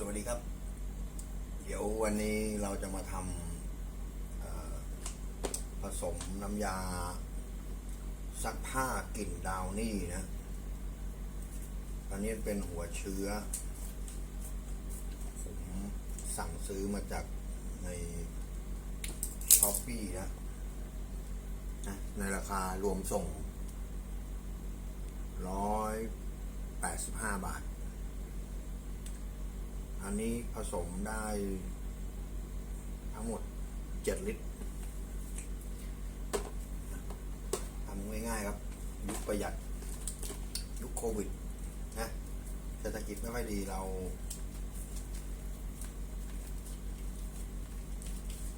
สวัสดีครับ เดี๋ยววันนี้เราจะมาทำผสมน้ำยา ซักผ้ากลิ่นดาวนี่นะอันนี้เป็นหัวเชื้อ ผมสั่งซื้อมาจากในช้อปปี้นะนะ ในราคารวมส่งร้อยแปดสิบห้าบาท อันนี้ผสมได้ทั้งหมดเจ็ดลิตรทำง่ายๆครับ ยุคประหยัด ยุคโควิดนะเศรษฐกิจไม่ค่อยดีเรา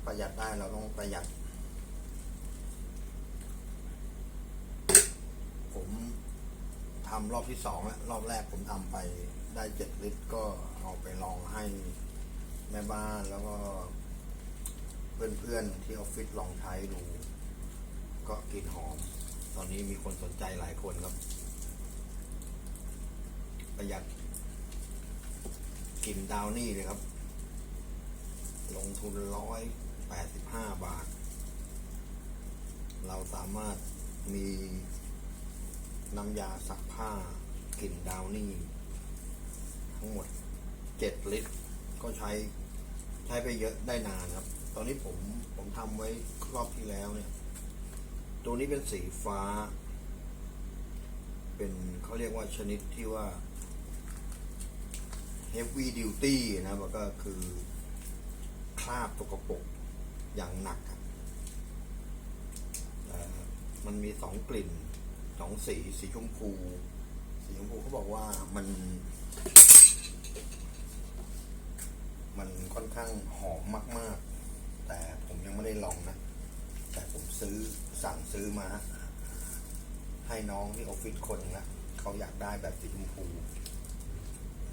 ประหยัดได้เราต้องประหยัด ผมทำรอบที่สองแล้ว รอบแรกผมทำไป ได้เจ็ดลิตรก็เอาไปลองให้แม่บ้านแล้วก็ เพื่อนๆที่ออฟฟิศลองใช้ดู ก็กลิ่นหอม ตอนนี้มีคนสนใจหลายคนครับ ประหยัดกลิ่นดาวนี่เลยครับ ลงทุนร้อยแปดสิบห้าบาท เราสามารถมีน้ำยาซักผ้ากลิ่นดาวนี่ ทั้งหมดเจ็ดลิตร ก็ใช้ใช้ไปเยอะได้นานครับ ตอนนี้ผมผมทำไว้รอบที่แล้วเนี่ย ตัวนี้เป็นสีฟ้า เป็นเขาเรียกว่าชนิดที่ว่า heavy duty นะมันก็คือคราบตกปรกอย่างหนักมันมีสองกลิ่นสองสี สีชมพู สีชมพูเขาบอกว่ามัน มันค่อนข้างหอมมาก ๆ แต่ผมยังไม่ได้ลองนะ แต่ผมซื้อสั่งซื้อมา ให้น้องที่ออฟฟิศคนหนึงละเขาอยากได้แบบสีชมพู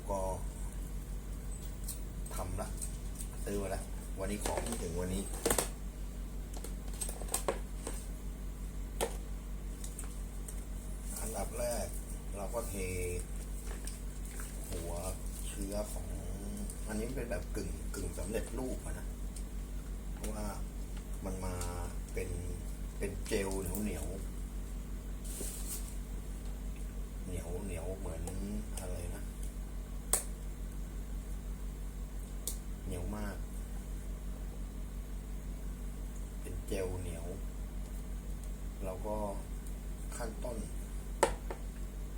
ก็ทำละซื้อมาละวันนี้ของไม่ถึงวันนี้อันดับแรกเราก็เทหัวเชื้อของ นี้เป็นแบบกึ่งกึ่งสำเร็จรูปนะเพราะว่ามันมาเป็นเป็นเจลเหนียวเหนียวเหนียวเหนียวเหมือนอะไรนะเหนียวมาก เป็นเจลเหนียว เราก็ขั้นต้น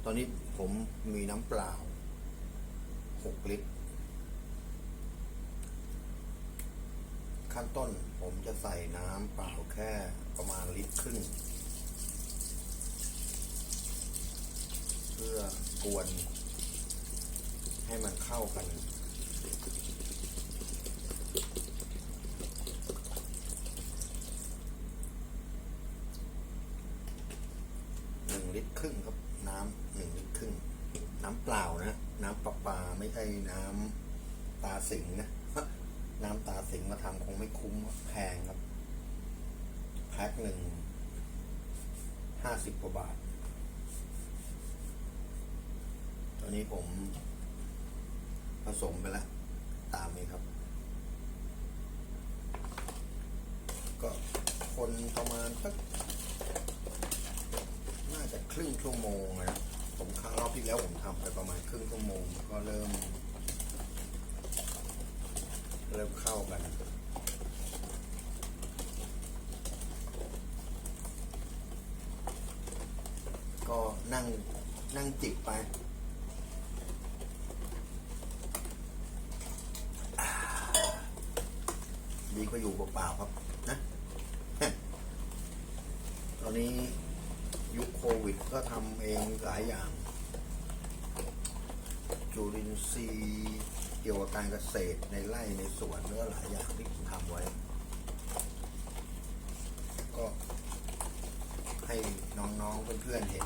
ตอนนี้ผมมีน้ำเปล่าหกลิตร ขั้นต้น ผมจะใส่น้ำเปล่าแค่ประมาณลิตรครึ่ง เพื่อกวนให้มันเข้ากัน หนึ่งลิตรครึ่งครับ น้ำหนึ่งลิตรครึ่ง น้ำเปล่านะ น้ำประปาไม่ใช่น้ำตาสิงนะ น้ำตาสิงมาทำคงไม่คุ้มแพงครับ แพ็คหนึ่งห้า สิบกว่าบาท ตอนนี้ผมผสมไปแล้ว ตามนี้ครับ ก็คนประมาณสักน่าจะครึ่งชั่วโมงนะผมครั้งรอบที่แล้วผมทำไปประมาณครึ่งชั่วโมง ก็เริ่ม เริ่มเข้ากัน ก็ นั่งนั่งจิบไปดีกว่าอยู่เปล่าๆครับนะ ตอนนี้ยุคโควิดก็ทำเองหลายอย่าง จุลินทรีย์เกี่ยวกับการเกษตรในไร่ในสวนแล้วก็หลายอย่างที่ทำไว้ ก็ให้น้องๆเพื่อนๆเห็น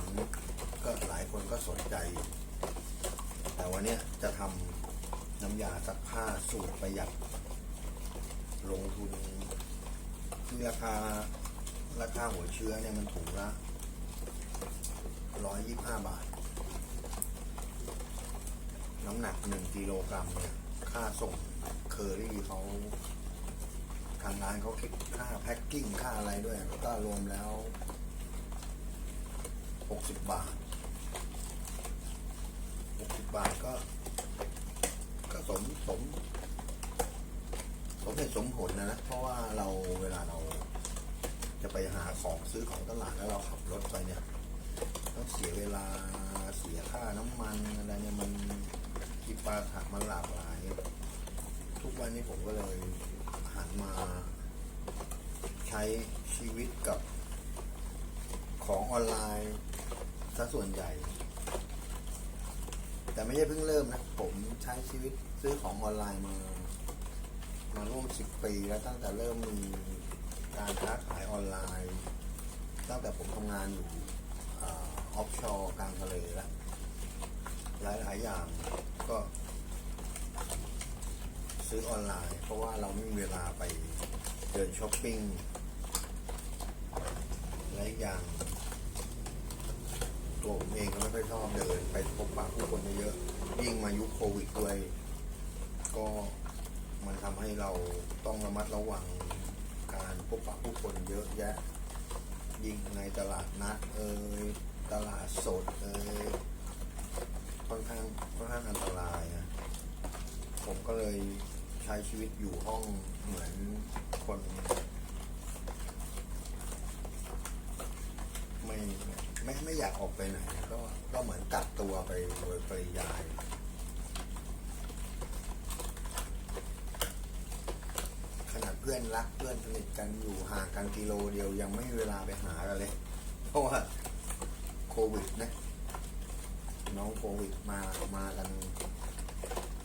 ก็หลายคนก็สนใจ แต่วันนี้จะทำน้ำยาซักผ้าสูตรประหยัด ลงทุนคือราคาราคาหัวเชื้อเนี่ยมันถุงละร้อยยี่ห้าบาท น้ำหนักหนึ่งกิโลกรัมเนี่ย ค่าส่งเคอรี่เขาทางร้านเขาคิดค่าแพ็คกิ้งค่าอะไรด้วย ก็รวมแล้วหกสิบบาท หกสิบาทก็ ก็สมสม สมเหตุสมผลนะนะ เพราะว่าเราเวลาเราจะไปหาของซื้อของตลาดแล้วเราขับรถไปเนี่ยต้องเสียเวลาเสียค่าน้ำมันอะไรเนี่ยมันกิปาถะมันหลากหลาย ทุกวันนี้ผมก็เลยหันมา ใช้ชีวิตกับของออนไลน์ซะส่วนใหญ่ แต่ไม่ใช่เพิ่งเริ่มนะ ผมใช้ชีวิตซื้อของออนไลน์มามาร่วมสิบปีแล้วตั้งแต่เริ่มมีการค้าขายออนไลน์ ตั้งแต่ผมทำงานอยู่ออฟชอร์กลางทะเลแล้วหลายๆอย่างก็ ซื้อออนไลน์ เพราะว่าเราไม่มีเวลาไปเดินช้อปปิ้งและอีกอย่าง ตัวผมเองก็ไม่ค่อยชอบเดิน ไปพบปะผู้คนเยอะๆยิ่งมายุคโควิดด้วยก็มันทำให้เราต้องระมัดระวังการพบปะผู้คนเยอะแยะ ยิ่งในตลาดนัดเอ่ยตลาดสดเอ่ยค่อนข้างค่อนข้างอันตรายนะผมก็เลยใช้ชีวิตอยู่ห้องเหมือนคน ไม่ ไม่ไม่อยากออกไปไหนก็ก็เหมือนกักตัวไปโดยปริยายขนาดเพื่อนรักเพื่อนสนิทกันอยู่ห่างกันกิโลเดียวยังไม่มีเวลาไปหากันเลย เพราะว่าโควิดนะน้องโควิดมามากัน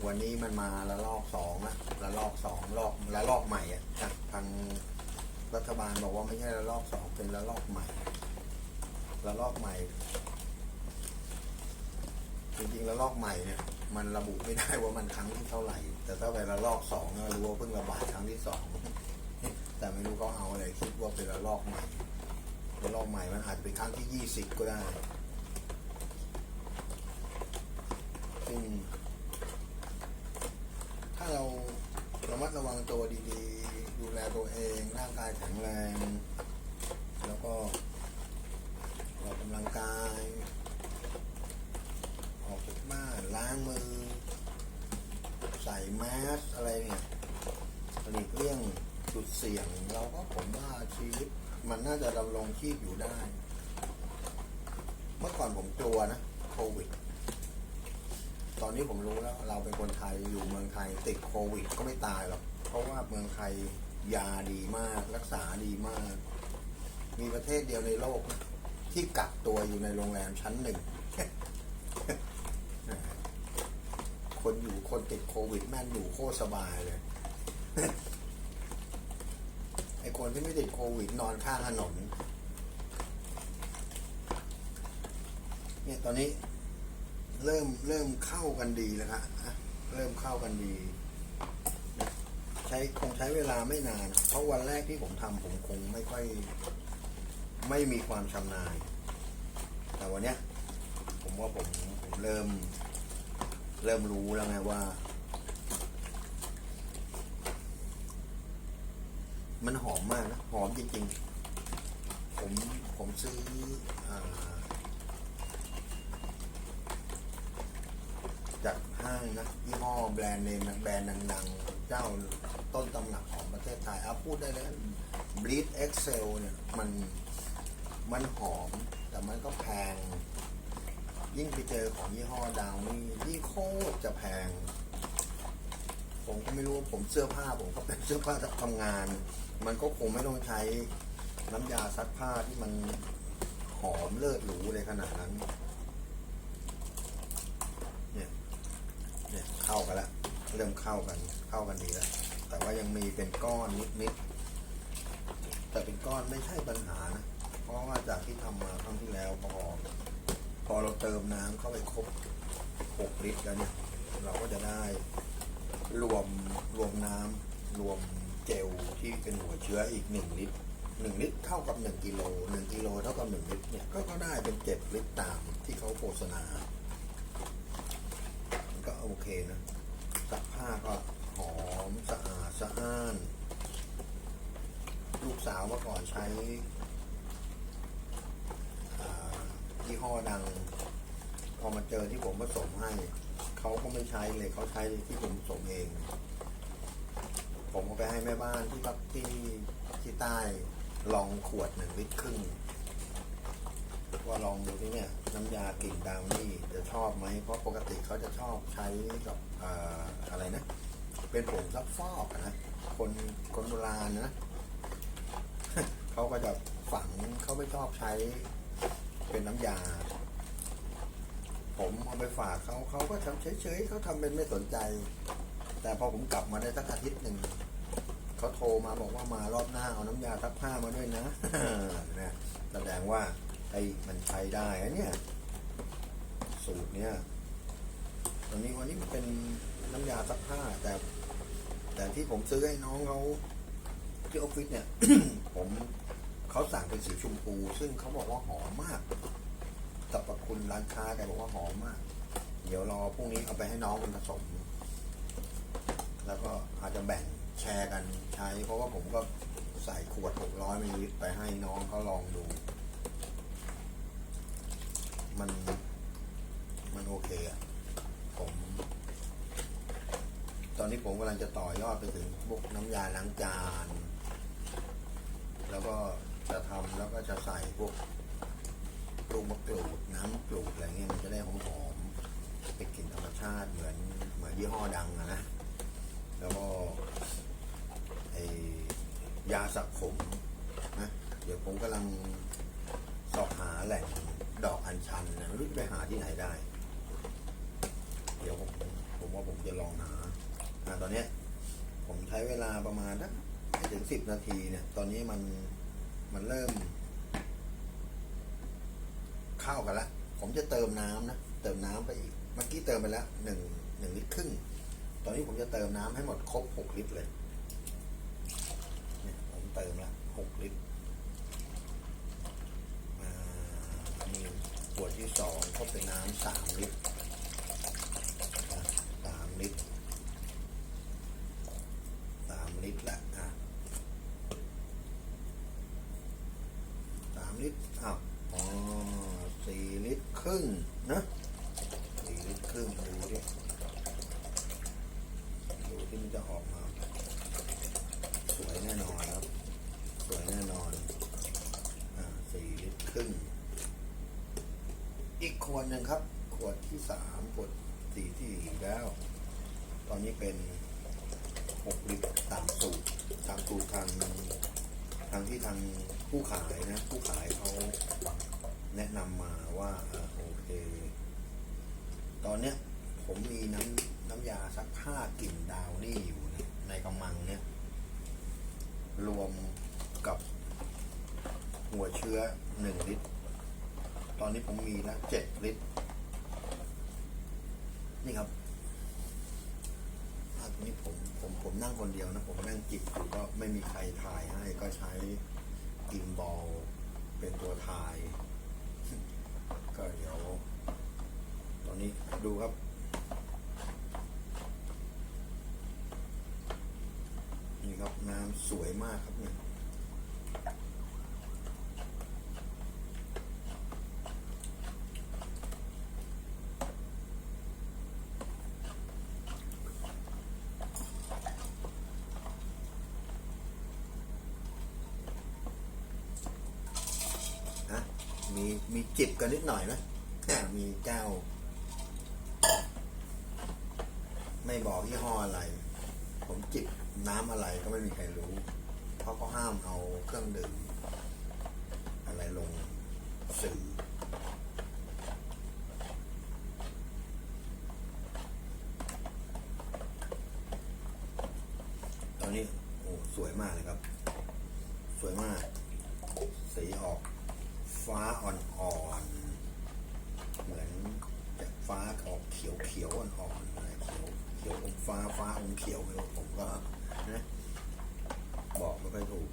วันนี้มันมาละลอกสองอะละลอกสองลอกละลอกใหม่อะจากทางรัฐบาลบอกว่าไม่ใช่ละลอกสองเป็นละลอกใหม่ ละลอกใหม่ จริงๆละลอกใหม่เนี่ย มันระบุไม่ได้ว่ามันครั้งที่เท่าไหร่ แต่ถ้าไปละลอกสองเนี่ยรู้ว่าเพิ่งระบาดครั้งที่สองแต่ไม่รู้เขาเอาอะไรคิดว่าเป็นละลอกใหม่ละลอกใหม่มันอาจจะเป็นครั้งที่ยี่สิบก็ได้ซึ่งถ้าเราระมัดระวังตัวดีๆ ดูแลตัวเองร่างกายแข็งแรง แล้วก็ ออกกำลังกาย ออกจากบ้านล้างมือ ใส่แมสอะไรเนี่ยหลีกเลี่ยงจุดเสี่ยง เราก็ผมว่าชีวิตมันน่าจะดำรงชีพอยู่ได้ เมื่อก่อนผมกลัวนะโควิด ตอนนี้ผมรู้แล้ว เราเป็นคนไทยอยู่เมืองไทยติดโควิดก็ไม่ตายหรอก เพราะว่าเมืองไทยยาดีมาก รักษาดีมาก มีประเทศเดียวในโลกนะ ที่กักตัวอยู่ในโรงแรมชั้นหนึ่ง คนอยู่คนติดโควิดแม่งอยู่โคตรสบายเลย ไอคนที่ไม่ติดโควิดนอนข้างถนน เนี่ยตอนนี้เริ่มเริ่มเข้ากันดีแล้วครับอะเริ่มเข้ากันดี ใช้คงใช้เวลาไม่นาน เพราะวันแรกที่ผมทำผมคงไม่ค่อยไม่มีความชำนาญ วันเนี้ยผมว่าผมผมเริ่ม เริ่มรู้แล้วไงว่า มันหอมมากนะหอมจริงๆ ผมผมซื้ออจากห้างนะยี่ห้อแบรนด์เนมแบรนด์ดังๆ เจ้าต้นตำรับของประเทศไทยเอาพูดได้เลย Bleed Excel เนี่ย มันมันหอม แต่มันก็แพง ยิ่งไปเจอของยี่ห้อดาวนี่ยี่โคตรจะแพง ผมก็ไม่รู้ผมเสื้อผ้าผมก็เป็นเสื้อผ้าทำงาน มันก็คงไม่ต้องใช้น้ำยาซักผ้าที่มันหอมเลิศหรูเลยขนาดนั้น เนี่ย เนี่ยเข้ากันแล้วเริ่มเข้ากัน เข้ากันดีแล้ว แต่ว่ายังมีเป็นก้อนนิดๆแต่เป็นก้อนไม่ใช่ปัญหานะ เพราะว่าจากที่ทำมาครั้งที่แล้วพอพอเราเติมน้ำเข้าไปครบ 6 ลิตรแล้วเนี่ย เราก็จะได้รวมรวมน้ำรวมเจลที่เป็นหัวเชื้ออีก 1 ลิตร 1 ลิตรเท่ากับ 1กิโล1กิโลเท่ากับ 1 ลิตรเนี่ยก็ได้เป็น 7 ลิตรตามที่เขาโฆษณา ก็โอเคนะซักผ้าก็หอมสะอาดสะอ้าน ลูกสาวเมื่อก่อนใช้อ่า ยี่ห้อดัง พอมาเจอที่ผมผสมให้ เขาก็ไม่ใช้เลยเขาใช้ที่ผมผสมเอง ผมเอาไปให้แม่บ้านที่ปักที่ที่ใต้ลองขวดหนึ่งลิตรครึ่งว่าลองดูที่เนี่ย น้ำยากลิ่นดาวนี่จะชอบไหม เพราะปกติเขาจะชอบใช้กับออะไรนะ เป็นผงซักฟอกนะ คนคนโบราณนะเขาก็จะฝังเขาไม่ชอบใช้ เป็นน้ำยา ผมเอาไปฝากเขาเขาก็ทำเฉยๆเขาทำเป็นไม่สนใจ แต่พอผมกลับมาได้สักอาทิตย์หนึ่งเขาโทรมาบอกว่ามารอบหน้าเอาน้ำยาซักผ้ามาด้วยนะนะแสดงว่าไอ้มันใช้ได้อะเนี่ยสูตรเนี้ยตอนนี้วันนี้มันเป็นน้ำยาซักผ้า แต่ แต่ที่ผมซื้อให้น้องเขาที่ออฟฟิศเนี่ย ผม เขาสั่งเป็นสีชมพู ซึ่งเขาบอกว่าหอมมากสรรพคุณร้านค้าแกบอกว่าหอมมาก เดี๋ยวรอพรุ่งนี้เอาไปให้น้องมันผสม แล้วก็อาจจะแบ่งแชร์กันใช้ เพราะว่าผมก็ใส่ขวด600มิลลิลิตรไปให้น้องเขาลองดู มันมันโอเคอะผม ตอนนี้ผมกำลังจะต่อยอดไปถึงพวกน้ำยาล้างจาน แล้วก็ จะทำแล้วก็จะใส่พวกลูกมะกรูดน้ำกรูดอะไรเงี้ยมันจะได้หอมๆเป็นกลิ่นธรรมชาติเหมือนเหมือนยี่ห้อดังนะ แล้วก็ไอยาสระผมนะเดี๋ยวผมกำลังสอบหาแหล่งดอกอัญชันนะไม่รู้จะไปหาที่ไหนได้ เดี๋ยวผมผมว่าผมจะลองหาตอนนี้ผมใช้เวลาประมาณนะถึงสิบนาทีเนี่ย ตอนนี้มัน มันเริ่ม เข้ากันละ ผมจะเติมน้ำนะ เติมน้ำไปอีก เมื่อกี้เติมไปแล้วหนึ่งหนึ่งลิตรครึ่ง ตอนนี้ผมจะเติมน้ำให้หมดครบหกลิตรเลย เนี่ยผมเติมละหกลิตรอ่ามีขวดที่สองก็เป็นน้ำสามลิตรอะสามลิตรสามลิตรละอะสามลิตรอ้าวอ๋อสี่ลิตรครึ่งนะสี่ลิตรครึ่งดูดิ ดูที่มันจะออกมา สวยแน่นอนครับ สวยแน่นอน อ่าสี่ลิตร ครึ่ง อีกขวดหนึ่งครับ ขวดที่สามขวดสีที่แล้ว ตอนนี้เป็นหกลิตรตามสูตรตามสูตรทางทางที่ทางผู้ขายนะ ผู้ขายเขาแนะนำมาว่าโอเค ตอนเนี้ยผมมีน้ำน้ำยาซักผ้ากลิ่นดาวนี่อยู่ในในกำมังเนี่ยรวมกับ หัวเชื้อหนึ่งลิตร ตอนนี้ผมมีแล้วเจ็ดลิตร นี่ครับภาพนี้ผมผมผมนั่งคนเดียวนะ ผมนั่งจิบอยู่ก็ไม่มีใครถ่ายให้ก็ใช้กินบอลเป็นตัวถ่าย ก็เดี๋ยว ตอนนี้ดูครับนี่ครับน้ำสวยมากครับเนี่ยนะ มีจิบกันนิดหน่อยนะมีแก้วไม่บอกยี่ห้ออะไร ผมจิบน้ำอะไรก็ไม่มีใครรู้ เพราะเขาห้ามเอาเครื่องดื่มอะไรลงสื่อตอนนี้โอ้สวยมากเลยครับ สวยมาก สีออก ฟ้าอ่อนๆ เหมือนจากฟ้าออกเขียวเขียวๆอ่อนๆเขียวเขียวอมฟ้าฟ้าอมเขียวไม่รู้ผมก็นะบอกไม่ค่อยถูก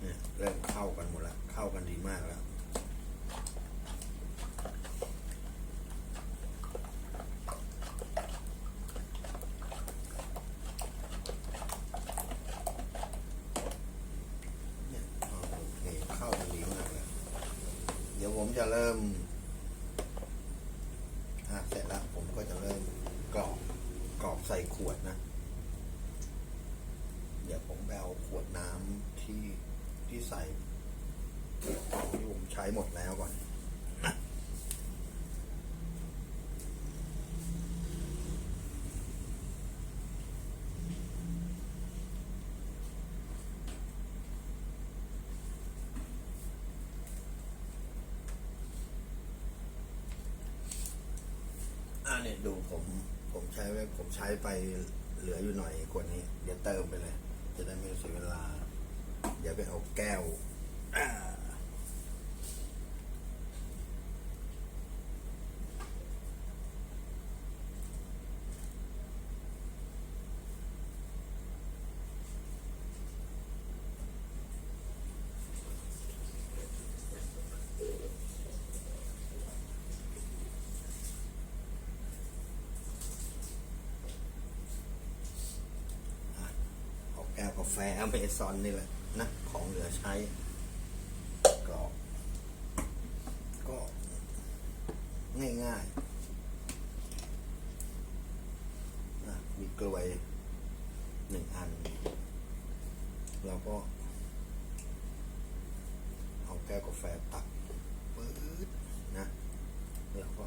เนี่ยเริ่มเข้ากันหมดแล้ว เข้ากันดีมากแล้ว จะเริ่มอะเสร็จแล้วผมก็จะเริ่มกรอบกรอบใส่ขวดนะ เดี๋ยวผมแบวขวดน้ำที่ที่ใส่ที่ผมใช้หมดแล้วก่อน เนี่ยดูผมผมใช้ไว้ผมใช้ไปเหลืออยู่หน่อยกวดนี้ เดี๋ยวเติมไปเลย จะได้ไม่เสียเวลา เดี๋ยวไปเอาแก้ว แก้วกาแฟอเมซอนนี่แหละนะของเหลือใช้ก็ก็ง่ายๆนะมีกลวยหนึ่งอันแล้วก็ เอาแก้วกาแฟตักปื๊ดนะ แล้วก็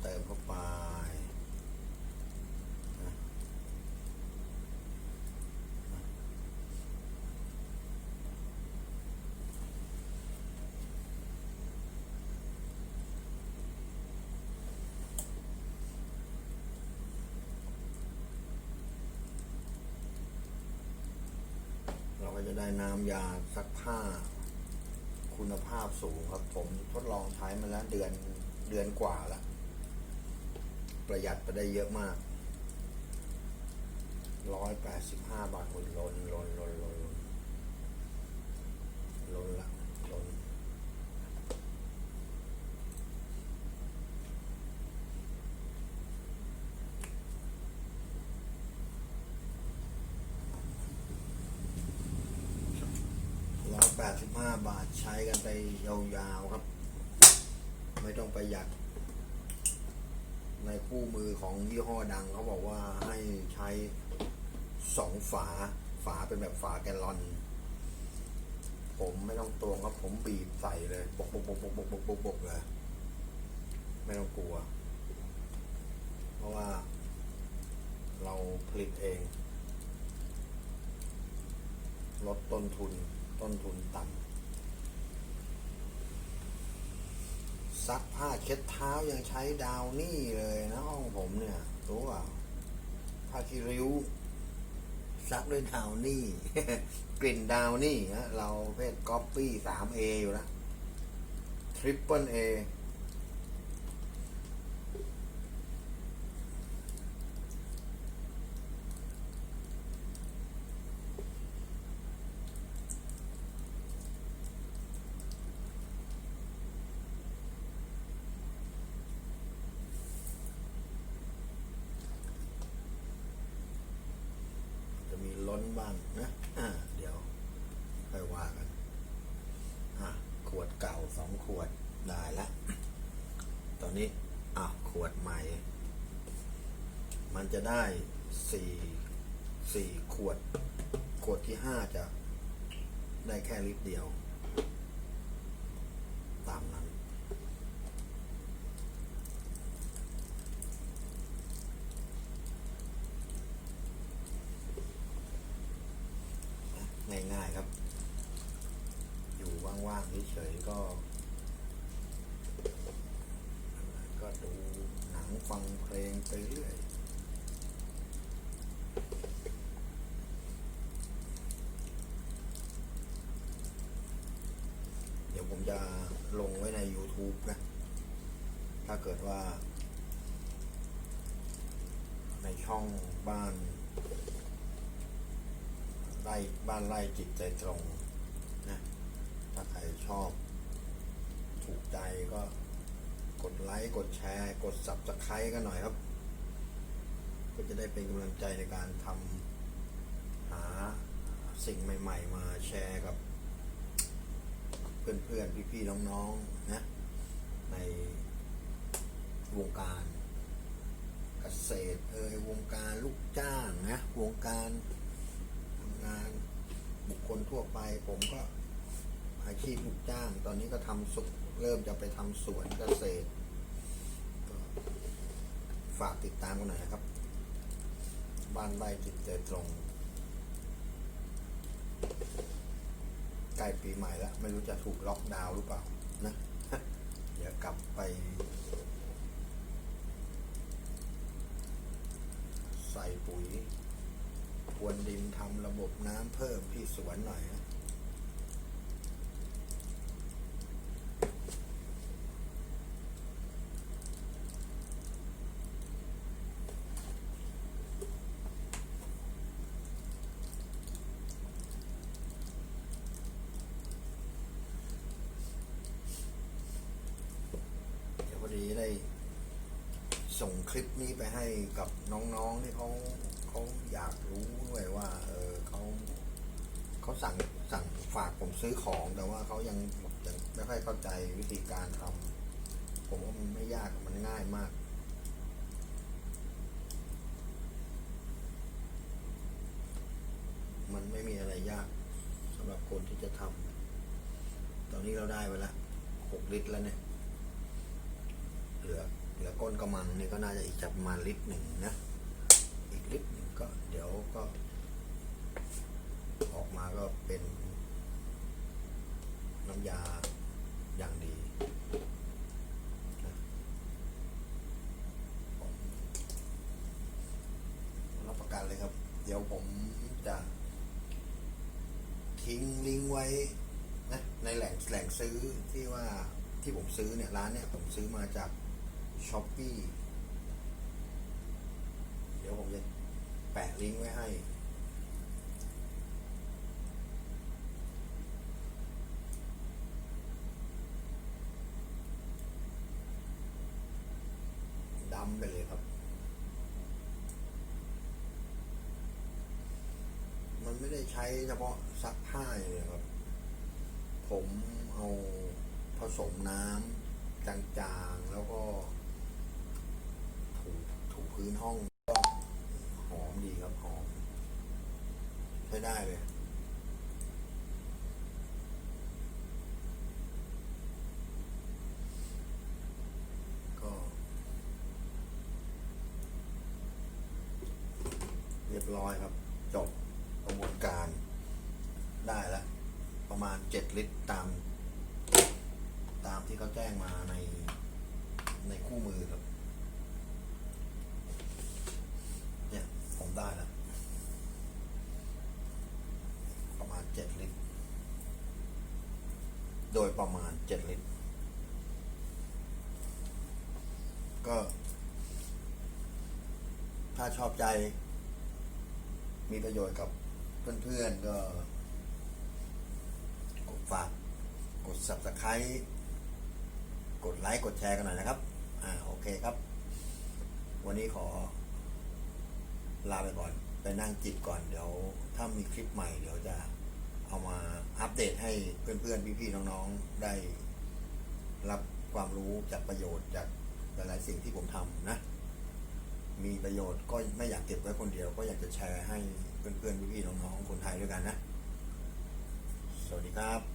เติมเข้าไปนะเราก็ จะได้น้ำยาซักผ้า คุณภาพสูงครับ ผมทดลองใช้มาแล้วเดือนเดือนกว่าละประหยัดไปได้เยอะมากร้อยแปดสิบห้าบาทคนลนลนลนลนลนลนละ 85 บาทใช้กันไปยาวๆครับ ไม่ต้องประหยัด ในคู่มือของยี่ห้อดังเขาบอกว่าให้ใช้สองฝา ฝาเป็นแบบฝาแกลลอน ผมไม่ต้องตวงครับ ผมบีบใส่เลยบกบกบกบกบกบกบกเลยไม่ต้องกลัว เพราะว่าเราผลิตเอง ลดต้นทุน ต้นทุนต่ำซักผ้าเช็ดเท้ายังใช้ดาวนี่เลยนะห้องผมเนี่ย รู้เปล่าผ้าคีริ้ว ซักด้วยดาวนี่ กลิ่นดาวนี่นะเราเพศก๊อปปี้สามเออยู่นะทริปเปิลเอจะมีล้นบ้างนะอ่าเดี๋ยวค่อยว่ากันอะขวดเก่าสองข ได้แล้ว ตอนนี้อะขวดใหม่ มันจะได้สี่สี่ขวด ขวดที่ห้าจะได้แค่ลิตรเดียว ตามนั้น ง่ายๆครับ อยู่ว่างๆเฉยๆก็ ก็ดูหนังฟังเพลงไปเรื่อย เดี๋ยว ผมจะลงไว้ใน YouTube นะ ถ้าเกิดว่า ในช่องบ้านไล่บ้านไล่จิตใจตรงนะ ถ้าใครชอบ ถูกใจก็กดไลค์ กดแชร์ กด subscribe กันหน่อยครับ ก็จะได้เป็นกำลังใจในการทำหาสิ่งใหม่ ๆ มาแชร์กับ เพื่อนๆพี่ๆน้องๆนะในวงการเกษตรเอ่ยวงการลูกจ้างนะวงการทำงานบุคคลทั่วไป ผมก็อาชีพลูกจ้าง ตอนนี้ก็ทำสุกเริ่มจะไปทำสวนเกษตรฝากติดตามกันหน่อยนะครับ บ้านไร่จิตใจตรง ใกล้ปีใหม่แล้ว ไม่รู้จะถูกล็อกดาวน์หรือเปล่านะ เดี๋ยวกลับไป ใส่ปุ๋ยพรวนดินทำระบบน้ำเพิ่มที่สวนหน่อยนะเดีได้ส่งคลิปนี้ไปให้กับน้องๆที่เขาเขาอยากรู้ด้วยว่า เออเขาเขาสั่งสั่งฝากผมซื้อของแต่ว่าเขายังยังไม่ค่อยเข้าใจวิธีการทำผมว่ามันไม่ยากมันง่ายมากมันไม่มีอะไรยากสำหรับคนที่จะทำ ตอนนี้เราได้ไปละหกลิตรแล้วเนี่ย ก้นกระมังนี่ก็น่าจะอีกจะประมาลิตรหนึ่งนะ อีกลิตรหนึ่งก็เดี๋ยวก็ ออกมาก็เป็น น้ำยาอย่างดีรับประกันเลยครับ เดี๋ยวผมจะทิ้งลิงก์ไว้นะในแหล่งแหล่งซื้อที่ว่าที่ผมซื้อเนี่ยร้านเนี่ยผมซื้อมาจาก ช้อปปี้เดี๋ยวผมจะแปะลิงก์ไว้ให้ดำไปเลยครับ มันไม่ได้ใช้เฉพาะซักผ้าอย่างเดียวครับ ผมเอาผสมน้ำจางๆ แล้วก็ พื้นห้องก็หอมดีครับหอมใช้ได้เลยก็เรียบร้อยครับ จบกระบวนการได้แล้ว ประมาณเจ็ดลิตรตาม ตามที่เขาแจ้งมาในในคู่มือครับ เนี่ย ผมได้แล้ว ประมาณเจ็ดลิตร โดยประมาณเจ็ดลิตร ก็ ถ้าชอบใจ มีประโยชน์กับเพื่อนๆ ก็กดฝาก กด subscribe กดไลค์ กดแชร์กันหน่อยนะครับ อ่า โอเคครับ วันนี้ขอ ลาไปก่อน ไปนั่งจิบก่อน เดี๋ยว ถ้ามีคลิปใหม่ เดี๋ยวจะ เอามาอัปเดตให้เพื่อนๆ พี่ๆ น้องๆ ได้รับความรู้จากประโยชน์จากหลายๆสิ่งที่ผมทำนะ มีประโยชน์ก็ไม่อยากเก็บไว้คนเดียว ก็อยากจะแชร์ให้เพื่อนๆ พี่ๆ น้องๆ คนไทยด้วยกันนะ สวัสดีครับ